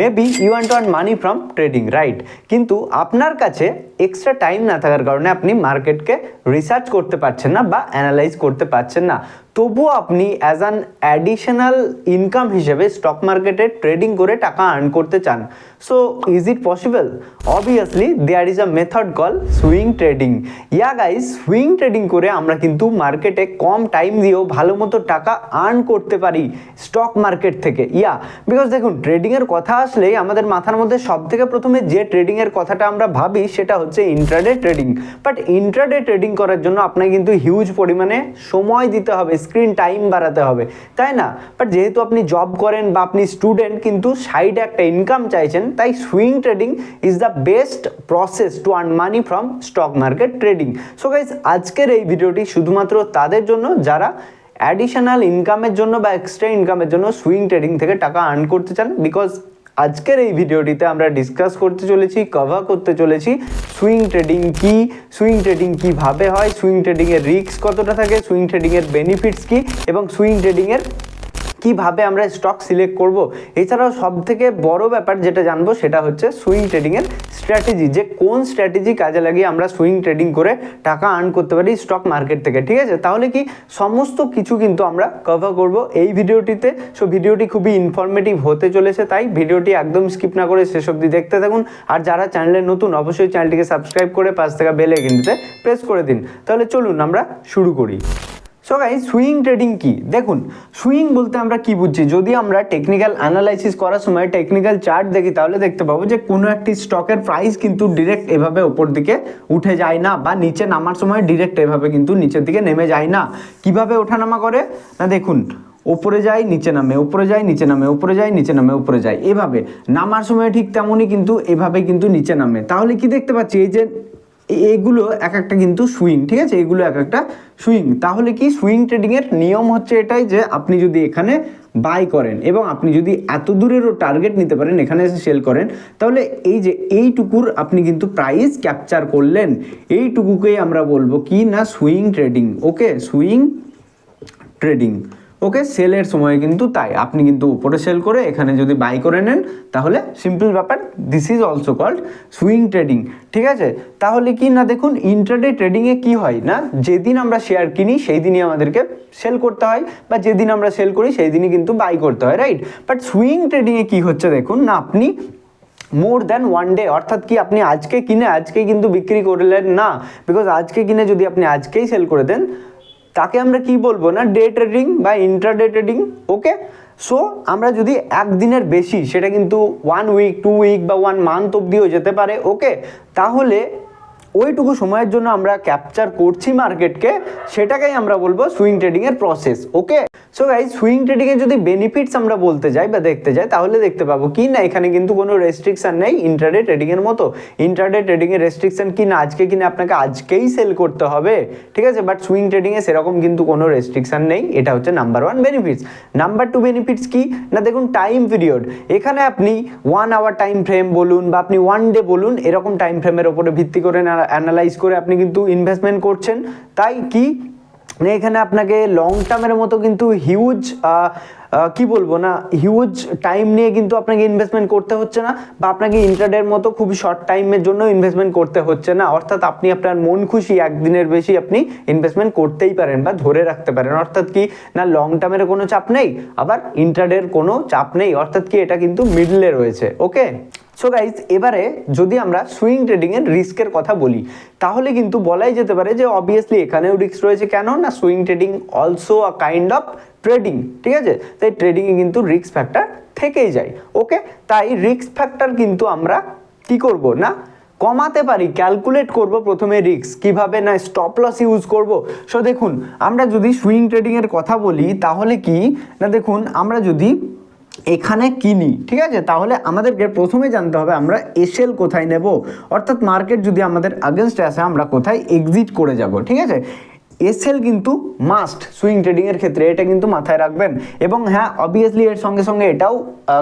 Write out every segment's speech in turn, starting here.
Maybe you want earn money from trading right কিন্তু আপনার কাছে এক্সট্রা টাইম না থাকার কারণে আপনি মার্কেটকে রিসার্চ করতে পারছেন না বা অ্যানালাইজ করতে পারছেন না। তবুও আপনি অ্যাজ অ্যান অ্যাডিশনাল ইনকাম হিসেবে স্টক মার্কেটে ট্রেডিং করে টাকা আর্ন করতে চান। So is it possible obviously there is a method call swing trading yeah guys swing trading করে আমরা কিন্তু মার্কেটে কম টাইম দিয়েও ভালো মতো টাকা আর্ন করতে পারি স্টক মার্কেট থেকে। ইয়া বিকজ দেখুন ট্রেডিংয়ের কথা আসলেই আমাদের মাথার মধ্যে সব থেকে প্রথমে যে ট্রেডিংয়ের কথাটা আমরা ভাবি, সেটা হচ্ছে intraday trading but intraday trading করার জন্য আপনাকে কিন্তু হিউজ পরিমাণে সময় দিতে হবে। স্ক্রিন টাইম বাড়াতে হবে, তাই না? বাট যেহেতু আপনি জব করেন বা আপনি স্টুডেন্ট কিন্তু সাইডে একটা ইনকাম চাইছেন, তাই swing trading is the best process to earn money from stock market trading so guys আজকের এই ভিডিওটি শুধুমাত্র তাদের জন্য, যারা অ্যাডিশনাল ইনকামের জন্য বা এক্সট্রা ইনকামের জন্য সুইং ট্রেডিং থেকে টাকা আর্ন করতে চান বিকজ আজকের এই ভিডিওটিতে আমরা ডিসকাস করতে চলেছি কভার করতে চলেছি সুইং ট্রেডিং কি সুইং ট্রেডিং কীভাবে হয় সুইং ট্রেডিংয়ের রিস্ক কতটা থাকে সুইং ট্রেডিংয়ের বেনিফিটস কি, এবং সুইং ট্রেডিংয়ের কীভাবে আমরা স্টক সিলেক্ট করব? এছাড়াও সব থেকে বড় ব্যাপার যেটা জানব সেটা হচ্ছে সুইং ট্রেডিংয়ের স্ট্র্যাটেজি যে কোন স্ট্র্যাটেজি কাজে লাগিয়ে আমরা সুইং ট্রেডিং করে টাকা আর্ন করতে পারি স্টক মার্কেট থেকে, ঠিক আছে? তাহলে কি সমস্ত কিছু কিন্তু আমরা কভার করব এই ভিডিওটিতে। সো ভিডিওটি খুবই ইনফরমেটিভ হতে চলেছে, তাই ভিডিওটি একদম স্কিপ না করে শেষ অবধি দেখতে থাকুন। আর যারা চ্যানেলে নতুন, অবশ্যই চ্যানেলটিকে সাবস্ক্রাইব করে পাশ থেকে বেল আইকনটিতে প্রেস করে দিন। তাহলে চলুন আমরা শুরু করি। সো গাই সুইং ট্রেডিং কি? দেখুন সুইং বলতে আমরা কি বুঝছি? যদি আমরা টেকনিক্যাল অ্যানালাইসিস করার সময় টেকনিক্যাল চার্ট দেখি, তাহলে দেখতে পাবো যে কোনো একটি স্টকের প্রাইস কিন্তু ডিরেক্ট এভাবে ওপর দিকে উঠে যায় না, বা নিচে নামার সময় ডিরেক্ট এভাবে কিন্তু নিচের দিকে নেমে যায় না। কীভাবে ওঠানামা করে? না, দেখুন, ওপরে যায়, নিচে নামে উপরে যায়, নিচে নামে উপরে যায়, নিচে নামে উপরে যায়। এভাবে, নামার সময় ঠিক তেমনই কিন্তু এভাবে কিন্তু নিচে নামে। তাহলে কি দেখতে পাচ্ছি? এই যে এগুলো এক একটা কিন্তু সুইং, ঠিক আছে? এগুলো এক একটা সুইং। তাহলে কি সুইং ট্রেডিংয়ের নিয়ম হচ্ছে এটাই যে আপনি যদি এখানে বাই করেন এবং আপনি যদি এত দূরেরও টার্গেট নিতে পারেন, এখানে এসে সেল করেন, তাহলে এই যে এইটুকুর আপনি কিন্তু প্রাইস ক্যাপচার করলেন। এইটুকুকেই আমরা বলব কি না swing trading okay swing trading. Okay সেলের সময় কিন্তু তাই। আপনি কিন্তু উপরে সেল করে এখানে যদি বাই করে নেন, তাহলে সিম্পল ব্যাপার this is also called swing trading ঠিক আছে? তাহলে কি না, দেখুন ইন্টারডে ট্রেডিংয়ে কি হয় না, যেদিন আমরা শেয়ার কিনি সেই দিনই আমাদেরকে সেল করতে হয়, বা যেদিন আমরা সেল করি সেই দিনই কিন্তু বাই করতে হয় রাইট বাট সুইং ট্রেডিংয়ে কি হচ্ছে, দেখুন, না, আপনি মোর দ্যান ওয়ান ডে অর্থাৎ কি আপনি আজকে কিনে, আজকেই কিন্তু বিক্রি করলেন না বিকজ আজকে কিনে যদি আপনি আজকেই সেল করে দেন তাকে আমরা কি বলব না ডে ট্রেডিং বা ইন্টারডে ট্রেডিং ওকে সো আমরা যদি একদিনের বেশি, সেটা কিন্তু ওয়ান উইক টু উইক বা ওয়ান মান্থ অবধিও যেতে পারে ওকে তাহলে ওইটুকু সময়ের জন্য আমরা ক্যাপচার করছি মার্কেটকে সেটাকেই আমরা বলব swing ট্রেডিংয়ের process okay so guys swing ট্রেডিংয়ের যদি বেনিফিটস আমরা বলতে যাই বা দেখতে যাই, তাহলে দেখতে পাবো কি না, এখানে কিন্তু কোনো রেস্ট্রিকশন নেই ইন্টারডে ট্রেডিংয়ের মতো। ইন্টারডে ট্রেডিংয়ের রেস্ট্রিকশন কি না, আজকে কিনে আপনাকে আজকেই সেল করতে হবে, ঠিক আছে? বাট সুইং ট্রেডিংয়ে সেরকম কিন্তু কোনো রেস্ট্রিকশন নেই, এটা হচ্ছে number one benefits number two benefits কি? না, দেখুন টাইম পিরিয়ড এখানে আপনি ওয়ান আওয়ার টাইম ফ্রেম বলুন বা আপনি ওয়ান ডে বলুন, এরকম টাইম ফ্রেমের ওপরে ভিত্তি করে অ্যানালাইজ করে আপনি কিন্তু ইনভেস্টমেন্ট করছেন। তাই কি? মানে এখানে আপনাকে লং টার্মের মতো কিন্তু হিউজ কি বলব না হিউজ টাইম নিয়ে কিন্তু আপনাকে ইনভেস্টমেন্ট করতে হচ্ছে না বা আপনাকে ইন্টারডের মতো খুব শর্ট টাইমের জন্য ইনভেস্টমেন্ট করতে হচ্ছে না। অর্থাৎ আপনি আপনার মন খুশি, একদিনের বেশি আপনি ইনভেস্টমেন্ট করতেই পারেন বা ধরে রাখতে পারেন। অর্থাৎ কি? না লং টার্মের কোনো চাপ নেই, আবার ইন্টারডের কোনো চাপ নেই। অর্থাৎ কি? এটা কিন্তু মিডলে রয়েছে ওকে সো গাইজ এবারে যদি আমরা সুইং ট্রেডিংয়ের রিস্কের কথা বলি, তাহলে কিন্তু বলাই যেতে পারে যে অবভিয়াসলি এখানেও রিস্ক রয়েছে। কেন? না swing trading also a kind of trading ঠিক আছে? তাই ট্রেডিংয়ে কিন্তু রিস্ক ফ্যাক্টর থেকেই যায়। ওকে তাই রিস্ক ফ্যাক্টর কিন্তু আমরা কি করব? না, কমাতে পারি ক্যালকুলেট করব প্রথমে রিস্ক কীভাবে না স্টপ লস ইউজ করব? সো দেখুন, আমরা যদি সুইং ট্রেডিংয়ের কথা বলি, তাহলে কি? না দেখুন, আমরা যদি এখানে কিনি, ঠিক আছে? তাহলে আমাদেরকে প্রথমে জানতে হবে আমরা এসএল কোথায় নেব? অর্থাৎ মার্কেট যদি আমাদের আগেনস্টে আসে, আমরা কোথায় এক্সিট করে যাব, ঠিক আছে? এসএল কিন্তু মাস্ট সুইং ট্রেডিং এর ক্ষেত্রে এটা কিন্তু মাথায় রাখবেন। এবং হ্যাঁ অবভিয়াসলি এর সঙ্গে সঙ্গে এটাও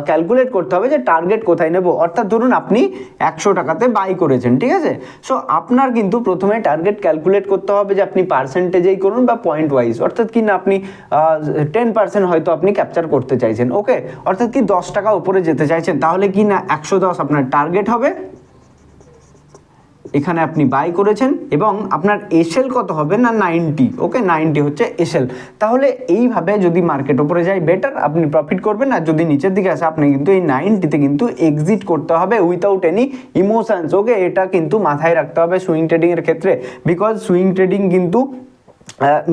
ক্যালকুলেট করতে হবে যে টার্গেট কোথায় নেব। অর্থাৎ ধরুন আপনি একশো টাকাতে বাই করেছেন, ঠিক আছে? সো আপনার কিন্তু প্রথমে টার্গেট ক্যালকুলেট করতে হবে যে আপনি পার্সেন্টেজেই করুন বা পয়েন্ট ওয়াইজ অর্থাৎ কি না আপনি টেন পার্সেন্ট হয়তো আপনি ক্যাপচার করতে চাইছেন ওকে অর্থাৎ কি দশ টাকা উপরে যেতে চাইছেন, তাহলে কি না একশো দশ আপনার টার্গেট হবে? এখানে আপনি বাই করেছেন এবং আপনার এসএল কত হবে না নাইনটি ওকে নাইনটি হচ্ছে এসএল তাহলে এইভাবে যদি মার্কেট ওপরে যায় বেটার আপনি প্রফিট করবেন আর যদি নিচের দিকে আসে, আপনি কিন্তু এই নাইনটিতে কিন্তু এক্সিট করতে হবে উইথাউট এনি ইমোশানস ওকে এটা কিন্তু মাথায় রাখতে হবে সুইং ট্রেডিংয়ের ক্ষেত্রে। বিকজ সুইং ট্রেডিং কিন্তু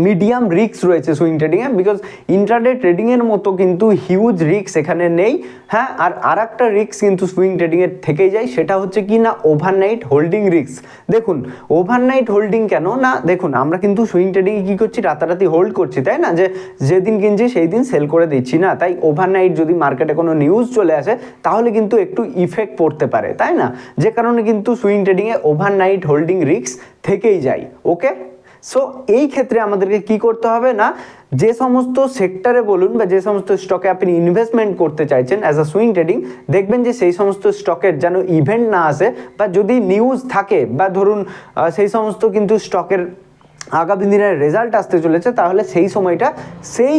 মিডিয়াম রিক্স রয়েছে সুইং ট্রেডিংয়ে বিকজ ইন্ট্রাডে ট্রেডিংয়ের মতো কিন্তু হিউজ রিক্স এখানে নেই। হ্যাঁ আর আর একটা রিক্স কিন্তু সুইং ট্রেডিংয়ের থেকেই যায়, সেটা হচ্ছে কি না ওভারনাইট হোল্ডিং রিক্স দেখুন ওভারনাইট হোল্ডিং কেন? না, দেখুন, আমরা কিন্তু সুইং ট্রেডিংয়ে কী করছি? রাতারাতি হোল্ড করছি, তাই না? যে যেদিন কিনছি সেই দিন সেল করে দিচ্ছি না। তাই ওভারনাইট যদি মার্কেটে কোনো নিউজ চলে আসে, তাহলে কিন্তু একটু ইফেক্ট পড়তে পারে, তাই না? যে কারণে কিন্তু সুইং ট্রেডিংয়ে ওভারনাইট হোল্ডিং রিক্স থেকেই যায় ওকে সো এই ক্ষেত্রে আমাদেরকে কি করতে হবে না? যে সমস্ত সেক্টরে বলুন বা যে সমস্ত স্টকে আপনি ইনভেস্টমেন্ট করতে চাইছেন অ্যাজ আ সুইং ট্রেডিং দেখবেন যে সেই সমস্ত স্টকের যেন ইভেন্ট না আসে বা যদি নিউজ থাকে বা ধরুন সেই সমস্ত কিন্তু স্টকের আগামী দিনের রেজাল্ট আসতে চলেছে, তাহলে সেই সময়টা সেই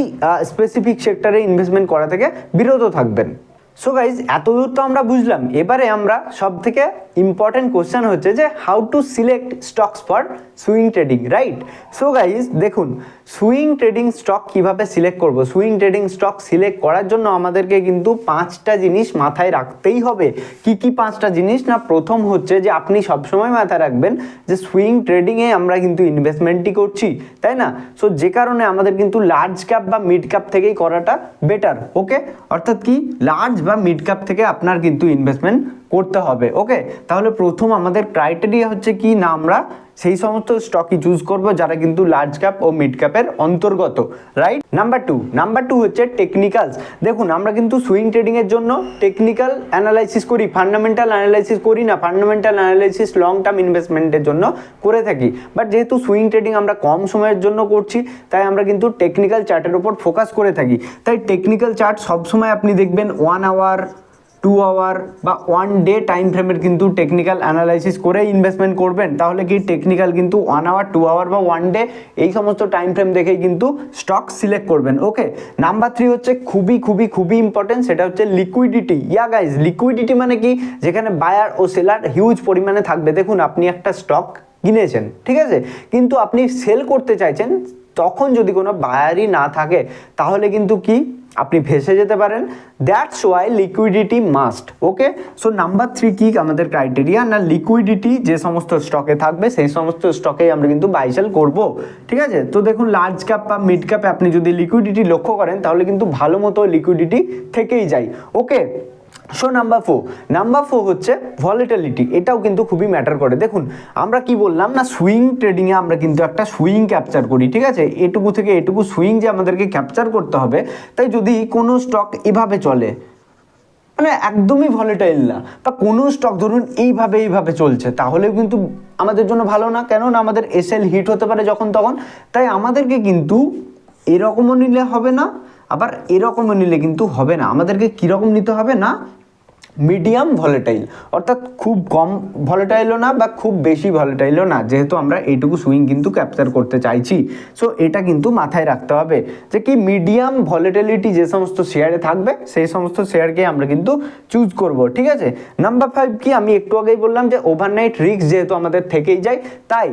স্পেসিফিক সেক্টরে ইনভেস্টমেন্ট করা থেকে বিরত থাকবেন। সো গাইজ এতদূর তো আমরা বুঝলাম। এবারে আমরা সব থেকে ইম্পর্টেন্ট কোশ্চেন হচ্ছে যে how to select stocks for swing trading right so guys দেখুন সুইং ট্রেডিং স্টক কীভাবে সিলেক্ট করব? সুইং ট্রেডিং স্টক সিলেক্ট করার জন্য আমাদেরকে কিন্তু পাঁচটা জিনিস মাথায় রাখতেই হবে। কি কি পাঁচটা জিনিস? না, প্রথম হচ্ছে যে, আপনি সবসময় মাথায় রাখবেন যে সুইং ট্রেডিংয়ে আমরা কিন্তু ইনভেস্টমেন্টই করছি, তাই না? সো যে কারণে আমাদের কিন্তু লার্জ ক্যাপ বা মিড ক্যাপ থেকেই করাটা বেটার ওকে অর্থাৎ কি? লার্জ বা মিড ক্যাপ থেকে আপনার কিন্তু ইনভেস্টমেন্ট করতে হবে ওকে তাহলে প্রথম আমাদের ক্রাইটেরিয়া হচ্ছে কি না আমরা সেই সমস্ত স্টকই চুজ করব, যারা কিন্তু লার্জ ক্যাপ ও মিড ক্যাপের অন্তর্গত right number two number two হচ্ছে টেকনিক্যালস দেখুন, আমরা কিন্তু সুইং ট্রেডিংয়ের জন্য টেকনিক্যাল অ্যানালাইসিস করি ফান্ডামেন্টাল অ্যানালাইসিস করি না ফান্ডামেন্টাল অ্যানালাইসিস লং টার্ম ইনভেস্টমেন্টের জন্য করে থাকি। বাট যেহেতু সুইং ট্রেডিং আমরা কম সময়ের জন্য করছি, তাই আমরা কিন্তু টেকনিক্যাল চার্টের উপর ফোকাস করে থাকি। তাই টেকনিক্যাল চার্ট সবসময় আপনি দেখবেন ওয়ান আওয়ার টু আওয়ার বা ওয়ান ডে টাইম ফ্রেমের কিন্তু টেকনিক্যাল অ্যানালাইসিস করে ইনভেস্টমেন্ট করবেন, তাহলে কি টেকনিক্যাল কিন্তু ওয়ান আওয়ার টু আওয়ার বা ওয়ান ডে এই সমস্ত টাইম ফ্রেম দেখেই কিন্তু স্টক সিলেক্ট করবেন ওকে নাম্বার থ্রি হচ্ছে খুবই খুবই খুবই ইম্পর্টেন্ট সেটা হচ্ছে লিকুইডিটি ইয়া গাইজ লিকুইডিটি মানে কি? যেখানে বায়ার ও সেলার হিউজ পরিমাণে থাকবে। দেখুন, আপনি একটা স্টক কিনেছেন, ঠিক আছে? কিন্তু আপনি সেল করতে চাইছেন, তখন যদি কোনো বায়ারই না থাকে, তাহলে কিন্তু কি? আপনি ভেসে যেতে পারেন। That's why liquidity must okay so number three কি আমাদের ক্রাইটেরিয়া না লিকুইডিটি যে সমস্ত স্টকে থাকবে, সেই সমস্ত স্টকেই আমরা কিন্তু বাইসেল করব। ঠিক আছে? তো দেখুন লার্জ ক্যাপ বা মিড ক্যাপে আপনি যদি লিকুইডিটি লক্ষ্য করেন, তাহলে কিন্তু ভালো মতো লিকুইডিটি থেকেই যায় okay so number four number four হচ্ছে ভলিটালিটি এটাও কিন্তু খুবই ম্যাটার করে। দেখুন, আমরা কি বললাম না সুইং ট্রেডিংয়ে আমরা কিন্তু একটা সুইং ক্যাপচার করি, ঠিক আছে? এটুকু থেকে এটুকু সুইং যে আমাদেরকে ক্যাপচার করতে হবে, তাই যদি কোনো স্টক এভাবে চলে মানে একদমই ভলেটাইল না, বা কোনো স্টক ধরুন এইভাবে এইভাবে চলছে তাহলেও কিন্তু আমাদের জন্য ভালো না। কেননা আমাদের এসএল হিট হতে পারে যখন তখন। তাই আমাদেরকে কিন্তু এরকমও নিলে হবে না, আবার এরকমও নিলে কিন্তু হবে না। আমাদেরকে কীরকম নিতে হবে না? মিডিয়াম ভলেটাইল অর্থাৎ খুব কম ভলেটাইলও না বা খুব বেশি ভলেটাইলও না, যেহেতু আমরা এইটুকু সুইং কিন্তু ক্যাপচার করতে চাইছি। সো এটা কিন্তু মাথায় রাখতে হবে যে কি মিডিয়াম ভলেটিলিটি যে সমস্ত শেয়ারে থাকবে, সেই সমস্ত শেয়ারকে আমরা কিন্তু চুজ করব, ঠিক আছে? নাম্বার ফাইভ কি আমি একটু আগেই বললাম যে ওভারনাইট রিস্ক যেহেতু আমাদের থেকেই যায়, তাই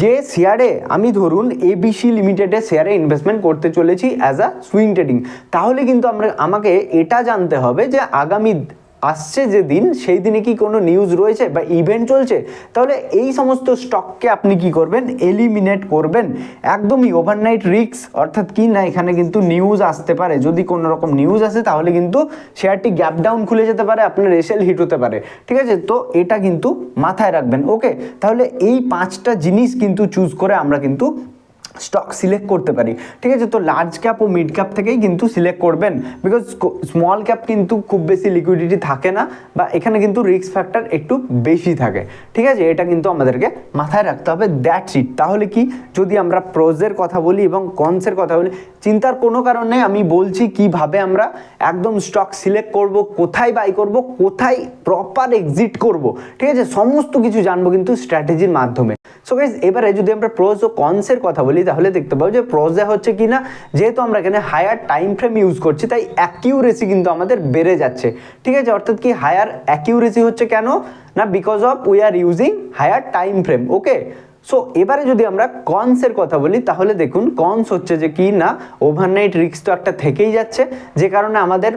যে শেয়ারে আমি ধরুন এবিসি লিমিটেডের শেয়ারে ইনভেস্টমেন্ট করতে চলেছি অ্যাজ আ সুইং ট্রেডিং তাহলে কিন্তু আমরা, আমাকে এটা জানতে হবে যে আগামী আসছে যে দিন, সেই দিনে কি কোনো নিউজ রয়েছে বা ইভেন্ট চলছে? তাহলে এই সমস্ত স্টককে আপনি কি করবেন? এলিমিনেট করবেন। একদমই ওভারনাইট রিস্ক অর্থাৎ কি না, এখানে কিন্তু নিউজ আসতে পারে। যদি কোনো রকম নিউজ আসে, তাহলে কিন্তু শেয়ারটি গ্যাপ ডাউন খুলে যেতে পারে, আপনার এসএল হিট হতে পারে। ঠিক আছে? তো এটা কিন্তু মাথায় রাখবেন। ওকে তাহলে এই পাঁচটা জিনিস কিন্তু চুজ করে আমরা কিন্তু স্টক সিলেক্ট করতে পারি। ঠিক আছে? তো লার্জ ক্যাপ ও মিড ক্যাপ থেকেই কিন্তু সিলেক্ট করবেন। বিকজ স্মল ক্যাপ কিন্তু খুব বেশি লিকুইডিটি থাকে না বা এখানে কিন্তু রিস্ক ফ্যাক্টর একটু বেশি থাকে। ঠিক আছে? এটা কিন্তু আমাদেরকে মাথায় রাখতে হবে। দ্যাট সিট তাহলে কি? যদি আমরা প্রোজের কথা বলি এবং কনসের কথা বলি চিন্তার কোনো কারণে আমি বলছি কীভাবে আমরা একদম স্টক সিলেক্ট করব, কোথায় বাই করব, কোথায় প্রপার এক্সিট করব, ঠিক আছে? সমস্ত কিছু জানব কিন্তু স্ট্র্যাটেজির মাধ্যমে। সো গাইজ এবারে যদি আমরা প্রোজ ও কনসের কথা বলি, তাহলে দেখতে পাবো যে প্রোজে হচ্ছে কি না যেহেতু আমরা এখানে হায়ার টাইম ফ্রেম ইউজ করছি, তাই অ্যাকিউরেসি কিন্তু আমাদের বেড়ে যাচ্ছে। ঠিক আছে? অর্থাৎ কি হায়ার অ্যাকিউরেসি হচ্ছে কেন? না because of we are using higher time frame okay so এবারে যদি আমরা কনসের কথা বলি, তাহলে দেখুন কনস হচ্ছে যে কি না ওভারনাইট রিস্ক তো একটা থেকেই যাচ্ছে। যে কারণে আমাদের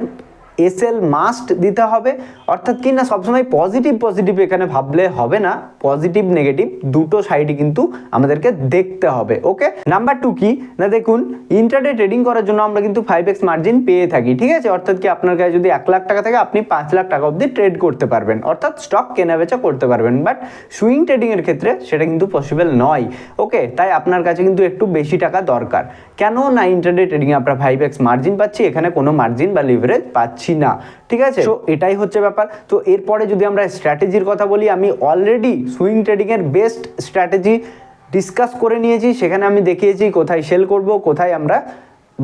এসএল মাস্ট দিতে হবে। অর্থাৎ কি না, সবসময় পজিটিভ পজিটিভ এখানে ভাবলে হবে না। পজিটিভ নেগেটিভ দুটো সাইডই কিন্তু আমাদেরকে দেখতে হবে ওকে নাম্বার টু কি? না, দেখুন ইন্টারডে ট্রেডিং করার জন্য আমরা কিন্তু ফাইভ এক্স মার্জিন পেয়ে থাকি, ঠিক আছে? অর্থাৎ কি আপনার কাছে যদি এক লাখ টাকা থাকে, আপনি পাঁচ লাখ টাকা অবধি ট্রেড করতে পারবেন। অর্থাৎ স্টক কেনা বেচা করতে পারবেন। বাট সুইং ট্রেডিং এর ক্ষেত্রে সেটা কিন্তু পসিবল নয় ওকে তাই আপনার কাছে কিন্তু একটু বেশি টাকা দরকার। কেন না ইন্টারডে ট্রেডিং আমরা ফাইভ এক্স মার্জিন পাচ্ছি, এখানে কোনো মার্জিন বা লিভারেজ পাচ্ছি না ঠিক আছে? তো এটাই হচ্ছে ব্যাপার। তো এরপরে যদি আমরা স্ট্র্যাটেজির কথা বলি আমি অলরেডি সুইং ট্রেডিংয়ের এর বেস্ট স্ট্র্যাটেজি ডিসকাস করে নিয়েছি। সেখানে আমি দেখিয়েছি কোথায় সেল করব কোথায় আমরা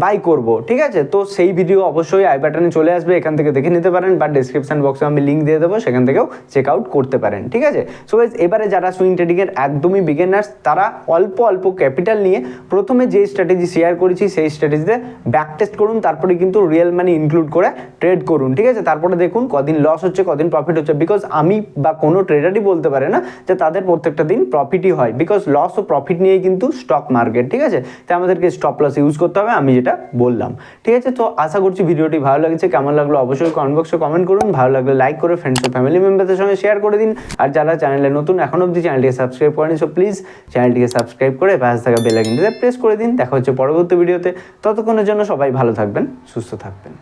বাই করব, ঠিক আছে? তো সেই ভিডিও অবশ্যই আই বাটনে চলে আসবে, এখান থেকে দেখে নিতে পারেন বা ডিসক্রিপশন বক্সে আমি লিঙ্ক দিয়ে দেবো, সেখান থেকেও চেক আউট করতে পারেন, ঠিক আছে? সো এবারে যারা সুইং ট্রেডিংয়ের একদমই বিগিনার্স তারা অল্প অল্প ক্যাপিটাল নিয়ে প্রথমে যে স্ট্র্যাটেজি শেয়ার করেছি, সেই স্ট্র্যাটেজিতে ব্যাক টেস্ট করুন, তারপরে কিন্তু রিয়েল মানি ইনক্লুড করে ট্রেড করুন, ঠিক আছে? তারপরে দেখুন কদিন লস হচ্ছে, কদিন প্রফিট হচ্ছে বিকজ আমি বা কোনো ট্রেডারই বলতে পারে না যে তাদের প্রত্যেকটা দিন প্রফিটই হয় বিকজ লস ও প্রফিট নিয়েই কিন্তু স্টক মার্কেট ঠিক আছে? তাই আমাদেরকে স্টপ লস ইউজ করতে হবে, আমি যেটা বললাম। ঠিক আছে, তো আশা করছি ভিডিওটি ভালো লাগছে। কেমন লাগল অবশ্যই কমেন্ট বক্সে কমেন্ট করুন। ভালো লাগলে লাইক করে ফ্রেন্ডস ও ফ্যামিলি মেম্বারদের সঙ্গে শেয়ার করে দিন। আর যারা চ্যানেলে নতুন, এখন অবধি চ্যানেলটিকে সাবস্ক্রাইব করেনি সো প্লিজ চ্যানেলটিকে সাবস্ক্রাইব করে পাশে থাকা বেল আইকনটিতে প্রেস করে দিন। দেখা হচ্ছে পরবর্তী ভিডিওতে ততক্ষণের জন্য সবাই ভালো থাকবেন, সুস্থ থাকবেন।